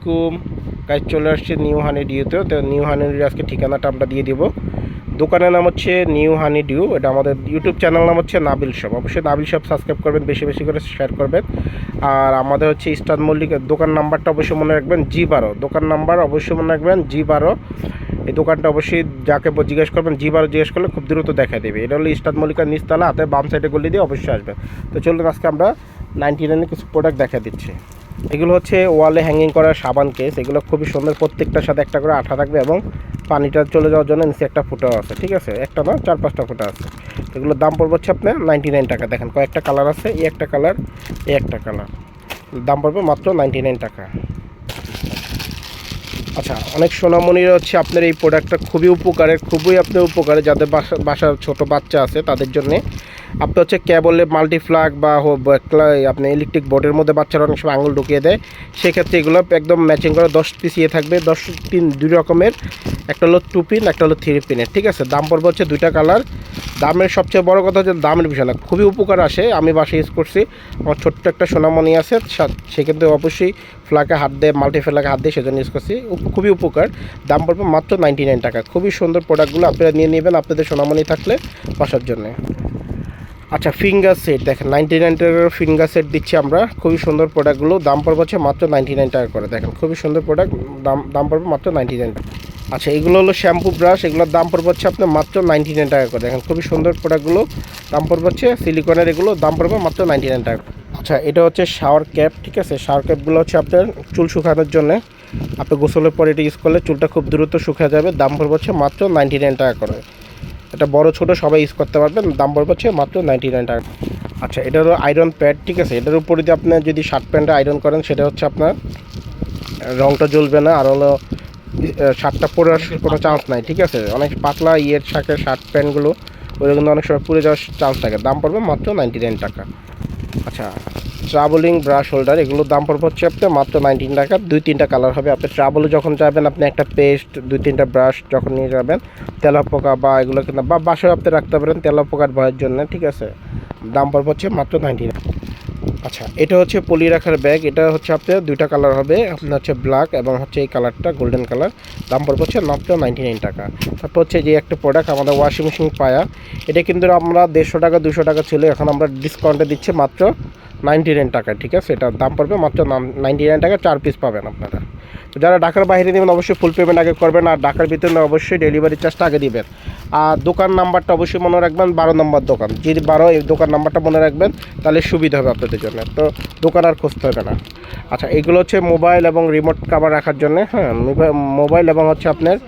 আলাইকুম। গাইজ চলে আসছে নিউ হানি ডিউতে তো। নিউ হানি ডিউ আজকে ঠিকানাটা আমরা দিয়ে দিব। দোকানের নাম হচ্ছে নিউ হানি ডিউ এটা আমাদের ইউটিউব চ্যানেল নাম হচ্ছে নাবিল শপ অবশ্যই নাবিল শপ সাবস্ক্রাইব করবেন, বেশি বেশি করে শেয়ার করবেন। আর আমাদের হচ্ছে ইস্টার্ন মল্লিকের দোকান নাম্বারটা অবশ্যই মনে রাখবেন জি বারো দোকান নাম্বার অবশ্যই মনে রাখবেন জি বারো এই দোকানটা অবশ্যই যাকে জিজ্ঞেস করবেন জি বারো জিজ্ঞেস করলে খুব দ্রুত দেখা দেবে। এটা হলো ইস্টার্ন মল্লিকার নিচতলা, হাতে বাম সাইডে গলি দিয়ে অবশ্যই আসবেন। তো চলুন আজকে আমরা নাইনটি নাইনের কিছু প্রোডাক্ট দেখা দিচ্ছি। এগুলো হচ্ছে ওয়ালে হ্যাঙ্গিং করা সাবান কেস এগুলো খুবই সুন্দর, প্রত্যেকটার সাথে একটা করে আঠা থাকবে এবং পানিটা চলে যাওয়ার জন্য নিচে একটা ফুটাও আছে, ঠিক আছে? একটা না, চার পাঁচটা ফুটা আছে। এগুলোর দাম পড়বে হচ্ছে আপনার নাইনটি নাইন টাকা। দেখেন, কয়েকটা কালার আছে, এই একটা কালার এই একটা কালার দাম পড়বে মাত্র নাইনটি নাইন টাকা। আচ্ছা অনেক সোনামণিরা হচ্ছে আপনার এই প্রোডাক্টটা খুবই উপকারের, খুবই আপনার উপকারে। যাদের বাসা, বাসার ছোটো বাচ্চা আছে, তাদের জন্যে আপনি হচ্ছে কেবলে মাল্টিফ্লাগ বা আপনি ইলেকট্রিক বোর্ডের মধ্যে বাচ্চারা অনেক সময় আঙুল ঢুকিয়ে দেয়, সেক্ষেত্রে এগুলো একদম ম্যাচিং করে দশ পিস ইয়ে থাকবে। দশ পিন দুই রকমের, একটা হলো টু পিন একটা হলো থ্রি পিনের ঠিক আছে? দাম পড়বে হচ্ছে দুইটা কালার দামের সবচেয়ে বড় কথা হচ্ছে দামের বিষয় খুবই উপকার আসে। আমি বাসায় ইউজ করছি, আমার ছোট্ট একটা সোনামণি আছে সেক্ষেত্রে অবশ্যই ফ্লাকে হাত দিয়ে মাল্টি ফ্লাকে হাত দিয়ে সেজন্য ইউজ করছি। খুবই উপকার। দাম পড়বে মাত্র নাইনটি নাইন টাকা। খুবই সুন্দর প্রোডাক্টগুলো আপনারা নিয়ে নেবেন আপনাদের সোনামণি থাকলে বাসার জন্য। আচ্ছা ফিঙ্গার সেট দেখেন নাইনটি নাইন টাকার ফিঙ্গার সেট দিচ্ছি আমরা। খুবই সুন্দর প্রোডাক্টগুলো দাম পড়বে হচ্ছে মাত্র নাইনটি নাইন টাকা করে। দেখেন, খুবই সুন্দর প্রোডাক্ট দাম দাম পড়বে মাত্র নাইনটি নাইন টাকা। আচ্ছা এগুলো হলো শ্যাম্পু ব্রাশ এগুলোর দাম পড়বে হচ্ছে আপনার মাত্র নাইনটি নাইন টাকা করে। দেখেন, খুবই সুন্দর প্রোডাক্টগুলো দাম পড়বে হচ্ছে সিলিকনের এগুলো। দাম পড়বে মাত্র নাইনটি নাইন টাকা আচ্ছা এটা হচ্ছে শাওয়ার ক্যাপ ঠিক আছে? শাওয়ার ক্যাপগুলো হচ্ছে আপনার চুল শুকানোর জন্য। আপনি গোসলের পরে এটা ইউজ করলে চুলটা খুব দ্রুত শুকা যাবে। দাম পড়বে হচ্ছে মাত্র নাইনটি নাইন টাকা করে। এটা বড়, ছোট, সবাই ইউজ করতে পারবেন। দাম পড়বে হচ্ছে মাত্র নাইনটি নাইন টাকা। আচ্ছা এটা হলো আয়রন প্যাড ঠিক আছে? এটার উপরে যদি আপনি যদি শার্ট প্যান্টটা আয়রন করেন, সেটা হচ্ছে আপনার, রংটা জ্বলবে না, আর হলো শার্টটা পরার কোনো চান্স নাই, ঠিক আছে? অনেক পাতলা ইয়ের শাকের শার্ট প্যান্টগুলো কিন্তু অনেক সময় পুড়ে যাওয়ার চান্স থাকে। দাম পড়বে মাত্র নাইনটি নাইন টাকা। আচ্ছা ট্রাভেলিং ব্রাশ হোল্ডার এগুলোর দাম পড়বে হচ্ছে আপনার মাত্র নাইনটিন টাকা। দুই তিনটা কালার হবে। আপনি ট্রাভেলে যখন যাবেন, আপনি একটা পেস্ট দুই তিনটা ব্রাশ যখন নিয়ে যাবেন তেলা পোকা বা এগুলো কিনা, বা বাসায় আপনি রাখতে পারেন তেলা পোকার ভয়ের জন্য, ঠিক আছে? দাম পড়বে হচ্ছে মাত্র নাইনটি আচ্ছা এটা হচ্ছে পলি রাখার ব্যাগ এটা হচ্ছে আপনার দুইটা কালার হবে। আপনার হচ্ছে ব্ল্যাক এবং হচ্ছে এই কালারটা গোল্ডেন কালার দাম পড়বে হচ্ছে মাত্র নাইনটি নাইন টাকা। তারপর হচ্ছে যে একটা প্রোডাক্ট আমাদের ওয়াশিং মেশিন পায়া, এটা কিন্তু আমরা দেড়শো টাকা দুশো টাকা ছিল, এখন আমরা ডিসকাউন্টে দিচ্ছি মাত্র নাইনটি নাইন টাকা, ঠিক আছে? এটার দাম পড়বে মাত্র নাইনটি নাইন টাকা, চার পিস পাবেন আপনারা। যারা ঢাকার বাইরে নেবেন, অবশ্যই ফুল পেমেন্ট আগে করবেন, আর ঢাকার ভিতরে অবশ্যই ডেলিভারি চার্জটা আগে দিবেন। আর দোকান নাম্বারটা অবশ্যই মনে রাখবেন, বারো নম্বর দোকান। যদি বারো এই দোকান নাম্বারটা মনে রাখবেন, তাহলে সুবিধা হবে আপনাদের জন্য। তো দোকান আর খুঁজতে হবে না। আচ্ছা এগুলো হচ্ছে মোবাইল এবং রিমোট কাভার রাখার জন্য হ্যাঁ মোবাইল- মোবাইল এবং হচ্ছে আপনার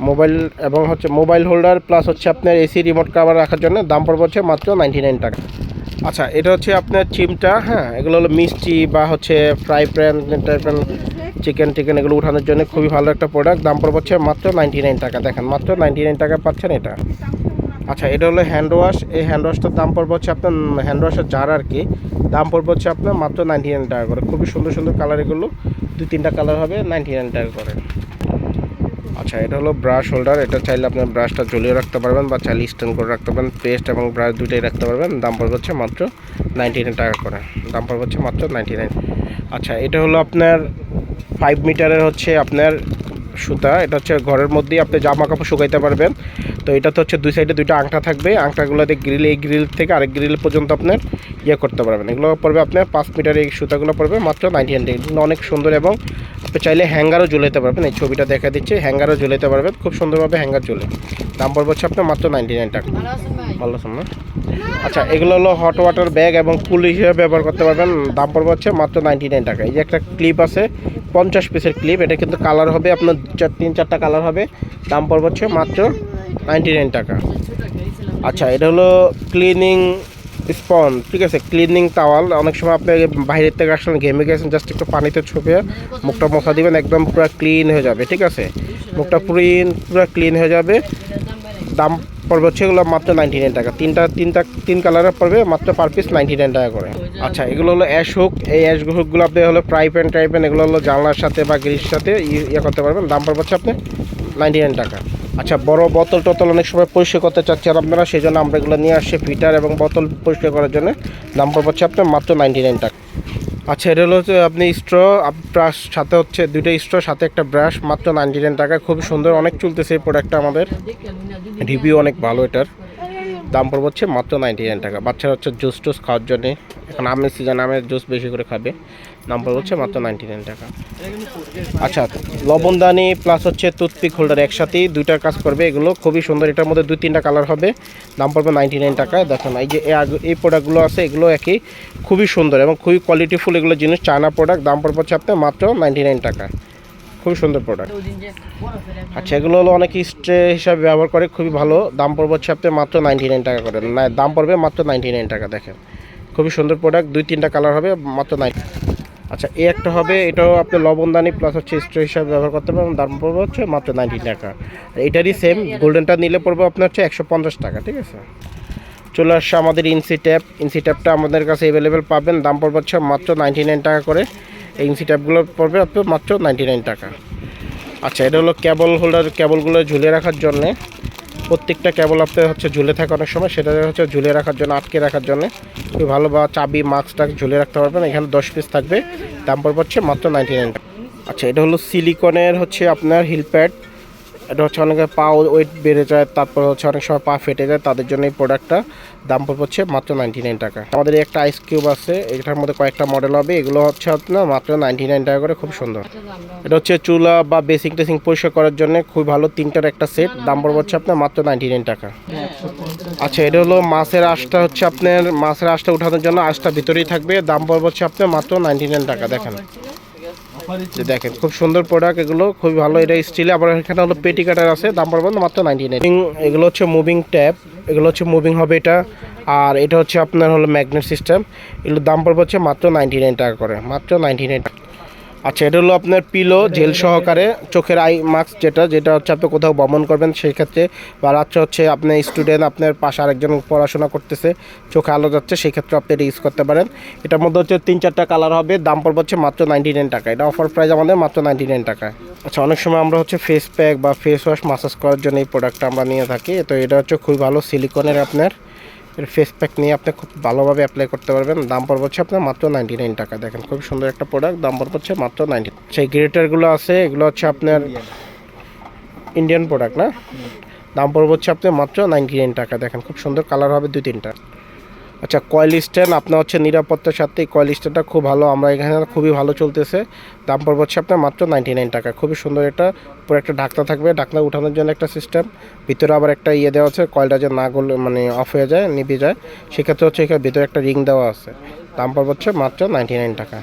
মোবাইল এবং হচ্ছে মোবাইল হোল্ডার প্লাস হচ্ছে আপনার এসি রিমোট কাভার রাখার জন্য দাম পড়বে হচ্ছে মাত্র নাইনটি নাইন টাকা। আচ্ছা এটা হচ্ছে আপনার চিমটা হ্যাঁ? এগুলো হলো মিষ্টি বা হচ্ছে ফ্রাই প্যান টাইপের চিকেন টিকেন এগুলো উঠানোর জন্য খুবই ভালো একটা প্রোডাক্ট দাম পড়বে হচ্ছে মাত্র নাইনটি নাইন টাকা। দেখেন, মাত্র নাইনটি নাইন টাকা পাচ্ছেন এটা। আচ্ছা এটা হলো হ্যান্ড ওয়াশ এই হ্যান্ড ওয়াশটার দাম পড়বে হচ্ছে আপনার হ্যান্ড ওয়াশের জার আর কি। দাম পড়বে হচ্ছে আপনার মাত্র নাইনটি নাইন টাকা করে। খুবই সুন্দর সুন্দর কালার এগুলো। দুই, তিনটা কালার হবে নাইনটি নাইন টাকা করে। আচ্ছা এটা হলো ব্রাশ হোল্ডার এটা চাইলে আপনার ব্রাশটা ঝুলিয়ে রাখতে পারবেন বা চাইলে স্ট্যান্ড করে রাখতে পারবেন। পেস্ট এবং ব্রাশ দুটোই রাখতে পারবেন। দাম পড়বে হচ্ছে মাত্র নাইনটি নাইন টাকা করে। দাম পড়বে হচ্ছে মাত্র নাইনটি নাইন আচ্ছা এটা হলো আপনার ফাইভ মিটারের হচ্ছে আপনার সুতা। এটা হচ্ছে ঘরের মধ্যেই আপনি জামা কাপড় শুকাইতে পারবেন। তো এটা তো হচ্ছে দুই সাইডে দুইটা আংটা থাকবে। আংটাগুলোতে গ্রিল এই গ্রিল থেকে আরেক গ্রিল পর্যন্ত আপনার ইয়ে করতে পারবেন। এগুলো পড়বে আপনার পাঁচ মিটার এই সুতাগুলো পড়বে মাত্র নাইনটি নাইন এগুলো অনেক সুন্দর এবং চাইলে হ্যাঙ্গারও ঝুলাতে পারবেন। এই ছবিটা দেখা দিচ্ছে হ্যাঙ্গারও ঝুলাতে পারবেন। খুব সুন্দরভাবে হ্যাঙ্গার ঝুলে দাম পড়বে হচ্ছে আপনার মাত্র নাইনটি নাইন টাকা। ভালো আছেন না? আচ্ছা এগুলো হলো হট ওয়াটার ব্যাগ এবং কুল হিসেবে ব্যবহার করতে পারবেন। দাম পড়বে হচ্ছে মাত্র নাইনটি নাইন টাকা। এই যে একটা ক্লিপ আছে পঞ্চাশ পিসের ক্লিপ এটা কিন্তু কালার হবে আপনার চার তিন চারটা কালার হবে। দাম পড়বে হচ্ছে মাত্র নাইনটি নাইন টাকা। আচ্ছা এটা হলো ক্লিনিং স্পন ঠিক আছে? ক্লিনিং টাওয়াল অনেক সময় আপনি বাইরের থেকে আসলেন ঘেমে গেছেন জাস্ট একটু পানিতে ছুপে মুখটা মশা দিবেন, একদম পুরো ক্লিন হয়ে যাবে, ঠিক আছে? মুখটা পুরো পুরো ক্লিন হয়ে যাবে। দাম পড়বে হচ্ছে এগুলো মাত্র নাইনটি নাইন টাকা। তিনটা তিনটা, তিন কালারের পড়বে মাত্র পার পিস নাইনটি নাইন টাকা করে। আচ্ছা এগুলো হলো অ্যাশ হুক এই অ্যাশ হুকগুলো আপনি হলো ফ্রাই প্যান টাই প্যান এগুলো হলো জানলার সাথে বা গ্রিস সাথে ইয়ে করতে পারবেন। দাম পড়বে হচ্ছে আপনি নাইনটি নাইন টাকা। আচ্ছা বড় বোতল টোতল অনেক সময় পরিষ্কার করতে চাচ্ছেন আপনারা সেই জন্য আমরা এগুলো নিয়ে আসছি, ফিটার এবং বোতল পরিষ্কার করার জন্য। দাম পড়বে হচ্ছে আপনার মাত্র নাইনটি নাইন টাকা। আচ্ছা এটা হলো আপনি স্ট্র ব্রাশ সাথে হচ্ছে দুইটা স্ট্র সাথে একটা ব্রাশ মাত্র নাইনটি নাইন টাকা। খুব সুন্দর, অনেক চলতেছে এই প্রোডাক্টটা আমাদের। রিভিউ অনেক ভালো এটার। দাম পড়বে হচ্ছে মাত্র নাইনটি নাইন টাকা। বাচ্চারা হচ্ছে জুস টুস খাওয়ার জন্য এখন আমের সিজন আমের জুস বেশি করে খাবে। দাম পড়বে হচ্ছে মাত্র নাইনটি নাইন টাকা। আচ্ছা লবণদানি প্লাস হচ্ছে টুথপিক হোল্ডার একসাথেই দুইটা কাজ করবে এগুলো। খুবই সুন্দর, এটার মধ্যে দুই তিনটা কালার হবে। দাম পড়বে নাইনটি নাইন টাকা দেখুন এই যে এই প্রোডাক্টগুলো আছে, এগুলো একই। খুবই সুন্দর এবং খুবই কোয়ালিটিফুল এগুলো জিনিস। চায়না প্রোডাক্ট দাম পড়বে হচ্ছে আপনার মাত্র নাইনটি নাইন টাকা। খুবই সুন্দর প্রোডাক্ট আচ্ছা এগুলো হলো অনেকে স্ট্রে হিসাবে ব্যবহার করে খুবই ভালো। দাম পড়বে হচ্ছে আপনার মাত্র নাইনটি নাইন টাকা করে। না দাম পড়বে মাত্র নাইনটি নাইন টাকা দেখেন। খুবই সুন্দর প্রোডাক্ট দুই তিনটা কালার হবে মাত্র নাইন আচ্ছা এই একটা হবে এটাও আপনি লবণদানি প্লাস হচ্ছে স্ট্রে হিসাবে ব্যবহার করতে পারবেন দাম পড়বে হচ্ছে মাত্র নাইনটি টাকা। এটারই সেম গোল্ডেনটা নিলে পড়বে আপনার হচ্ছে একশো পঞ্চাশ টাকা ঠিক আছে? চলে আসছে আমাদের ইনসি ট্যাপ ইনসি ট্যাপটা আমাদের কাছে অ্যাভেলেবেল পাবেন দাম পড়বে হচ্ছে মাত্র নাইনটি নাইন টাকা করে। ইনসি ট্যাপগুলো পড়বে আপনার মাত্র নাইনটি নাইন টাকা। আচ্ছা এটা হলো ক্যাবল হোল্ডার ক্যাবলগুলো ঝুলে রাখার জন্যে। প্রত্যেকটা কেবল আপনার হচ্ছে ঝুলে থাকে অনেক সময়, সেটা হচ্ছে ঝুলে রাখার জন্য, আটকে রাখার জন্য। খুবই ভালো বা চাবি মাস্কটা ঝুলে রাখতে পারবেন, এখানে দশ পিস থাকবে। দাম পড়বে হচ্ছে মাত্র নাইনটি নাইন আচ্ছা এটা হলো সিলিকনের হচ্ছে আপনার হিল প্যাড এটা হচ্ছে অনেকে পা ওয়েট বেড়ে যায়, তারপর হচ্ছে অনেক সময় পা ফেটে যায়, তাদের জন্য এই প্রোডাক্টটা দাম পড়বে হচ্ছে মাত্র নাইনটি নাইন টাকা। আমাদের একটা আইস কিউব আছে, এটার মধ্যে কয়েকটা মডেল হবে, এগুলো হচ্ছে আপনার মাত্র নাইনটি নাইন টাকা করে, খুব সুন্দর। এটা হচ্ছে চুলা বা বেসিং টেসিং পরিষ্কার করার জন্য খুব ভালো তিনটার একটা সেট দাম পড়বে হচ্ছে আপনার মাত্র নাইনটি নাইন টাকা। আচ্ছা এটা হলো মাছের আঁশটা হচ্ছে আপনার, মাছের আঁশটা উঠানোর জন্য আঁশটা ভিতরেই থাকবে, দাম পড়বে হচ্ছে আপনার মাত্র নাইনটি নাইন টাকা, দেখেন। যে দেখেন, খুব সুন্দর প্রোডাক্ট এগুলো খুবই ভালো। এটা স্টিলে আবার এখানে হলো পেটি কাটার আছে, দাম পড়বে মাত্র নাইনটি নাইন এগুলো হচ্ছে মুভিং ট্যাপ এগুলো হচ্ছে মুভিং হবে এটা। আর এটা হচ্ছে আপনার হলো ম্যাগনেট সিস্টেম এগুলোর দাম পড়বে হচ্ছে মাত্র নাইনটি নাইন টাকা করে, মাত্র নাইনটি নাইন আচ্ছা এটা হলো আপনার পিলো জেল সহকারে চোখের আই মাস্ক যেটা যেটা হচ্ছে আপনি কোথাও ভ্রমণ করবেন, সেই ক্ষেত্রে বা রাত্রে হচ্ছে আপনার স্টুডেন্ট আপনার পাশে আরেকজন পড়াশোনা করতেছে, চোখে আলো যাচ্ছে, সেই ক্ষেত্রে আপনি এটা ইউজ করতে পারেন। এটার মধ্যে হচ্ছে তিন, চারটা কালার হবে, দাম পড়বে হচ্ছে মাত্র নাইনটি নাইন টাকা। এটা অফার প্রাইস আমাদের মাত্র নাইনটি নাইন টাকায় আচ্ছা অনেক সময় আমরা হচ্ছে ফেস প্যাক বা ফেস ওয়াশ মাসাজ করার জন্য এই প্রোডাক্টটা আমরা নিয়ে থাকি, তো এটা হচ্ছে খুবই ভালো সিলিকনের আপনার এর ফেস প্যাক নিয়ে আপনি খুব ভালোভাবে অ্যাপ্লাই করতে পারবেন। দাম পড়বে হচ্ছে আপনার মাত্র নাইনটি নাইন টাকা। দেখেন খুব সুন্দর একটা প্রোডাক্ট দাম পড়বে হচ্ছে মাত্র নাইনটি সেই গ্রেটারগুলো আছে এগুলো হচ্ছে আপনার ইন্ডিয়ান প্রোডাক্ট না? দাম পর হচ্ছে আপনার মাত্র নাইনটি নাইন টাকা। দেখেন খুব সুন্দর কালার হবে দুই তিনটা। আচ্ছা কয়েল স্ট্যান্ড আপনার হচ্ছে নিরাপত্তার সাথে কয়েল স্ট্যান্ডটা খুব ভালো। আমরা এখানে খুবই ভালো চলতেছে। দাম পড়বে হচ্ছে আপনার মাত্র নাইনটি নাইন টাকা। খুবই সুন্দর একটা, পুরো একটা ঢাকনা থাকবে। ঢাকনা উঠানোর জন্য একটা সিস্টেম ভিতরে আবার একটা ইয়ে দেওয়া আছে কয়েলটা যে না গলে মানে অফ হয়ে যায়, নিভে যায়। সেক্ষেত্রে হচ্ছে এখানে ভিতরে একটা রিং দেওয়া আছে। দাম পড়বে হচ্ছে মাত্র নাইনটি নাইন টাকা।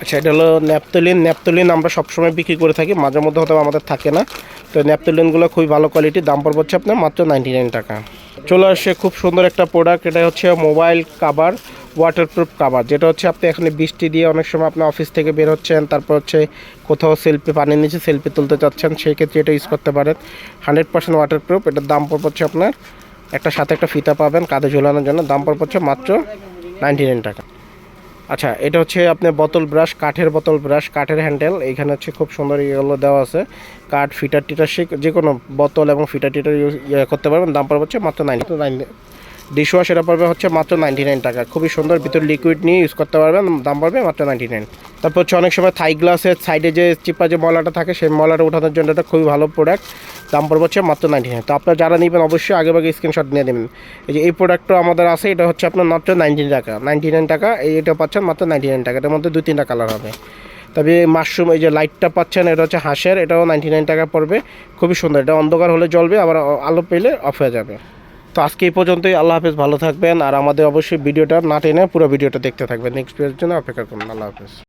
আচ্ছা এটা হলো ন্যাপতলিন ন্যাপতলিন আমরা সবসময় বিক্রি করে থাকি। মাঝে মধ্যে হয়তো আমাদের থাকে না। তো ন্যাপতলিনগুলো খুবই ভালো কোয়ালিটি দাম পড়বে হচ্ছে আপনার মাত্র নাইনটি নাইন টাকা। চলে আসছে খুব সুন্দর একটা প্রোডাক্ট এটা হচ্ছে মোবাইল কাভার ওয়াটারপ্রুফ কাভার যেটা হচ্ছে আপনি এখানে বৃষ্টি দিয়ে অনেক সময় আপনি অফিস থেকে বের হচ্ছেন, তারপর হচ্ছে কোথাও সেলফি পানির নিচে সেলফি তুলতে চাচ্ছেন, সেই ক্ষেত্রে এটা ইউজ করতে পারেন। হান্ড্রেড পার্সেন্ট ওয়াটারপ্রুফ এটার দাম পড়বে হচ্ছে আপনার, একটা সাথে একটা ফিতা পাবেন, কাঁধে ঝোলানোর জন্য, দাম পড়বে হচ্ছে মাত্র নাইনটি নাইন টাকা। আচ্ছা এটা হচ্ছে আপনার বোতল ব্রাশ, কাঠের বোতল ব্রাশ, কাঠের হ্যান্ডেল। এখানে হচ্ছে খুব সুন্দর ইয়েগুলো দেওয়া আছে। কাঠ, ফিটার টিটার সে যে কোনো বোতল এবং ফিটার টিটার ইউজ ইয়ে করতে পারবেন। দাম পড়বে হচ্ছে মাত্র নাইনটি নাইন ডিশ ওয়াশ এটা পড়বে হচ্ছে মাত্র নাইনটি নাইন টাকা। খুবই সুন্দর, ভিতর লিকুইড নিয়ে ইউজ করতে পারবেন। দাম পড়বে মাত্র নাইনটি নাইন। তারপর হচ্ছে অনেক সময় থাই গ্লাসের সাইডে যে চিপা যে মলাটা থাকে, সেই মলাটা ওঠানোর জন্য এটা খুবই ভালো প্রোডাক্ট দাম পড়বে হচ্ছে মাত্র নাইনটি নাইন তো আপনারা যারা নেবেন অবশ্যই আগে ভাগে স্ক্রিনশট নিয়ে নেবেন। এই যে এই প্রোডাক্টটা আমাদের আছে, এটা হচ্ছে আপনার মাত্র নাইনটি টাকা। নাইনটি নাইন টাকা, এই এটা পাচ্ছেন মাত্র নাইনটি নাইন টাকা। এটার মধ্যে দুই তিনটা কালার হবে। তবে মাশরুম এই যে লাইটটা পাচ্ছেন, এটা হচ্ছে হাঁসের, এটাও নাইনটি নাইন টাকা পড়বে। খুবই সুন্দর। এটা অন্ধকার হলে জ্বলবে, আবার আলো পেলে অফ হয়ে যাবে। তো আজকে এই পর্যন্তই। আল্লাহ হাফেজ, ভালো থাকবেন। আর আমাদের অবশ্যই ভিডিওটা না টেনে পুরো ভিডিওটা দেখতে থাকবেন। নেক্সট ভিডিওর জন্য অপেক্ষা করুন। আল্লাহ হাফেজ।